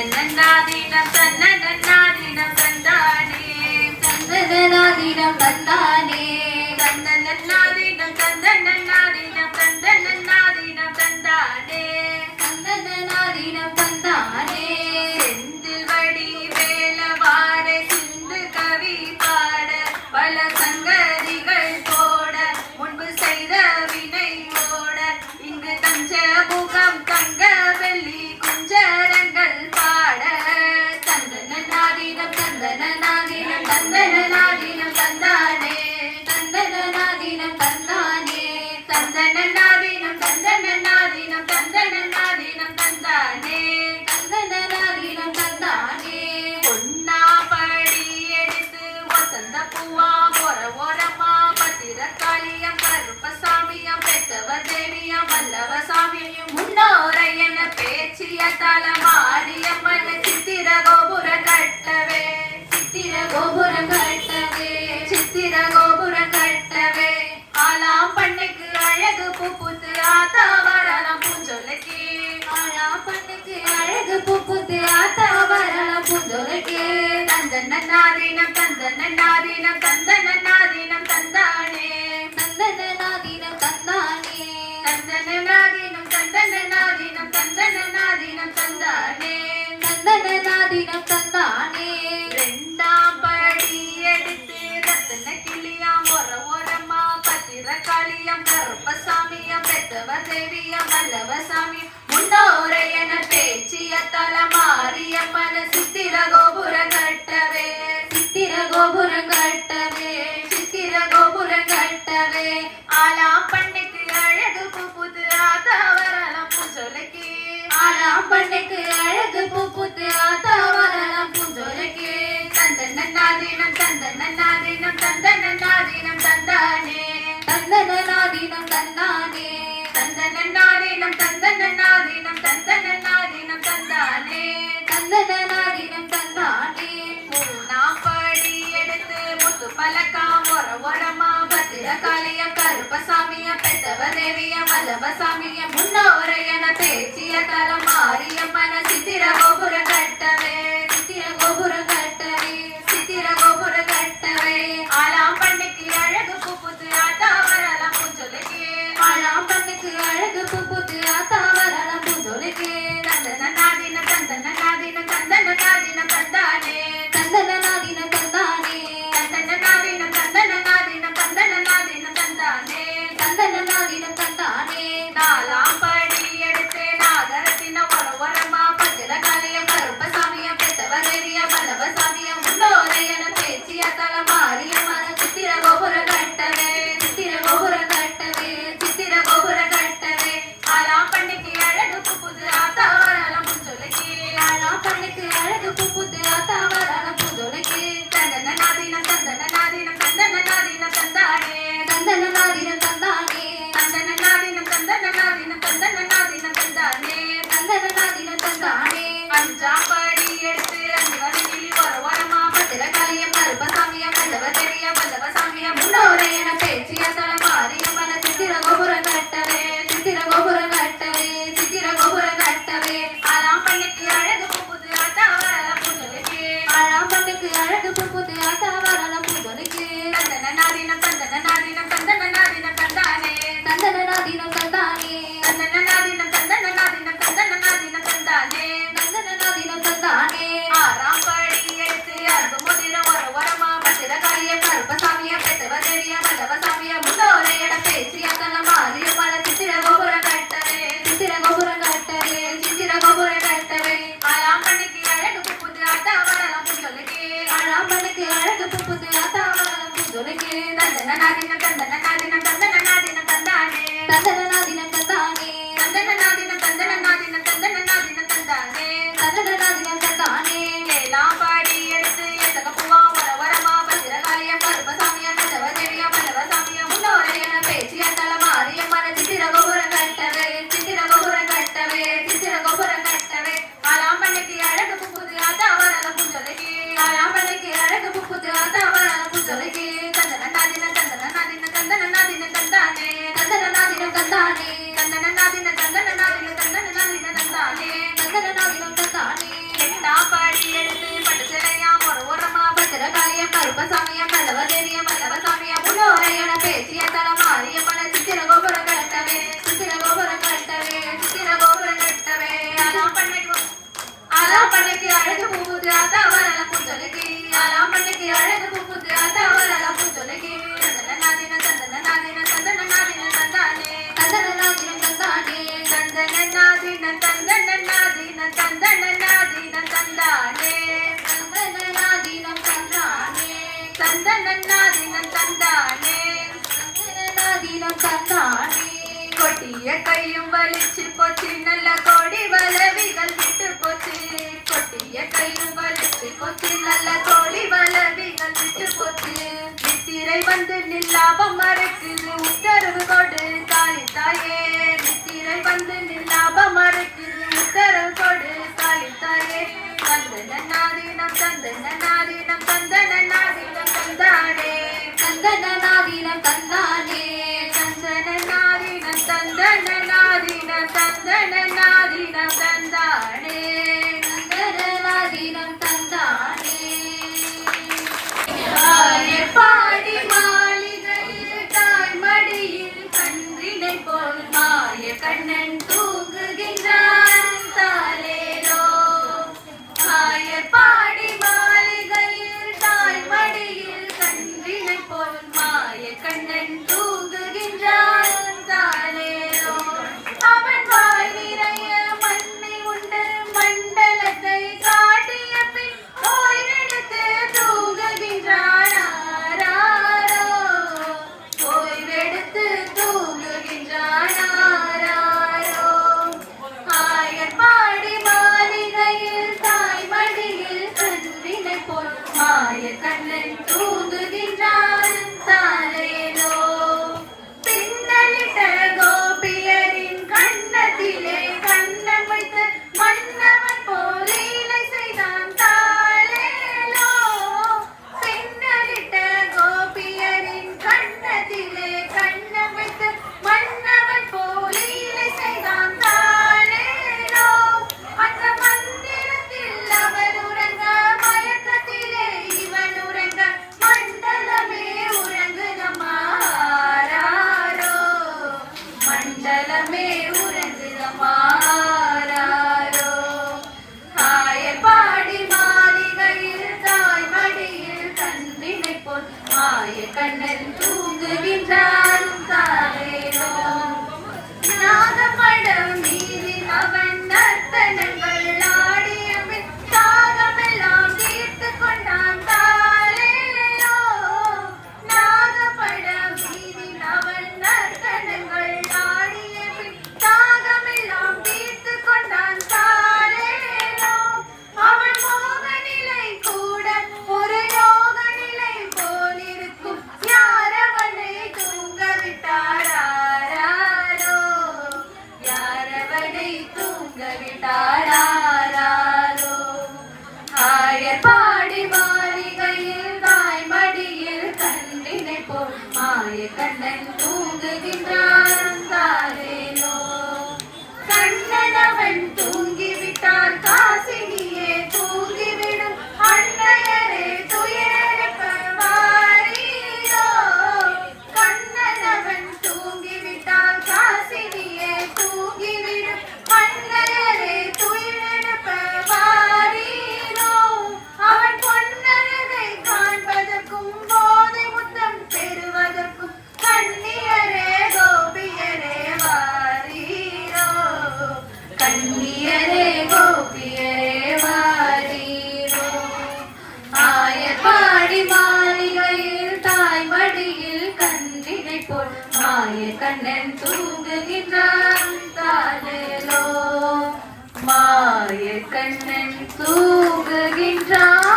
தன்னன்னாதிடம் தன்னன்னாதிடம் தந்தானே தன்னதனாதிடம் தந்தானே ಗೋಪಾಲ ಮಾರಿಯಮ್ಮನ ಚಿತ್ತಿರ ಗೋಪುರ ಕಟ್ಟವೆ ಚಿತ್ತಿರ ಗೋಪುರ ಕಟ್ಟವೆ ಚಿತ್ತಿರ ಗೋಪுர கட்டவே. ஆலாம் பண்ணுக்கு அழகு புப்புத்து ஆத்தா வரலாம் பூஞ்சொலுக்கு ஆலாம் பண்ணுக்கு அழகு புப்புத்து ஆத்தா வரலாம் பூஞ்சொலுக்கு தந்தன நாதினம் தந்தன நாதினம் தந்தன தந்தனநாதினம் தந்தானே. தந்தனநாதினம் தந்தானே. ரெண்டாம் படி எடுத்து ரத்தன கிளியாம் ஒர ஒரமா பத்திர காளியம் கருப்பசாமியம் பெத்தவ தேவியம் வல்லவ சாமி முன்னோரையன பேச்சிய தல மாரியம்மன சித்திர கோபுர கட்டவே. சித்திர கோபுர கட்டவே. சித்திர கோபுர கட்டவே. ஆலா மலைக்கு அழகு பூ பூத்து ஆத்தா வரலாம் பூஞ்சோலைக்கு தந்த நன்னாதீனம் தந்த நன்னாதீனம் தந்த நன்னாதீனம் தந்தானே. தந்த நன்னாதீனம் தந்தானே. தந்த நன்னாதீனம் தந்த நன்னாதீனம் தந்த நன்னாதீனம் தந்தானே. தந்த நன்னாதீனம் தந்தானே. பூனாப்படி எடுத்து முத்து பலக்கா ஒர ஒரமா பத்திரகாளிய கருப்பசாமிய பெத்தவ தேவிய வல்லவசாமிய முன்னோரையன பேச்சிய தலமா மாரியம்மன natin சந்தனநாதினம் தந்தானே. சந்தனநாதினம் தந்தானே. கொட்டிய கையும் வலிச்சு போச்சு. நல்ல கொடி வளவிகள் விட்டு போச்சு. கொட்டிய கையும் வலிச்சு போச்சு. நல்ல கொடி வளவிகள் விட்டு போச்சு. நித்திரை வந்து நில்லாபம் மறைக்குது. உத்தரவு கொடு தாலி தாயே. நித்திரை வந்து நில்லாபம் மறைக்குது. உத்தரவு கொடு தாலி தாயே. சந்தன நாதினம் சந்தன நாதினம் சந்தன பொன் மாய கண்ணன் தூங்குகின்றார். जविता தாயே கண்ணன் தூங்குகின்றான் தானேலோ மாய கண்ணன் தூங்குகின்றான்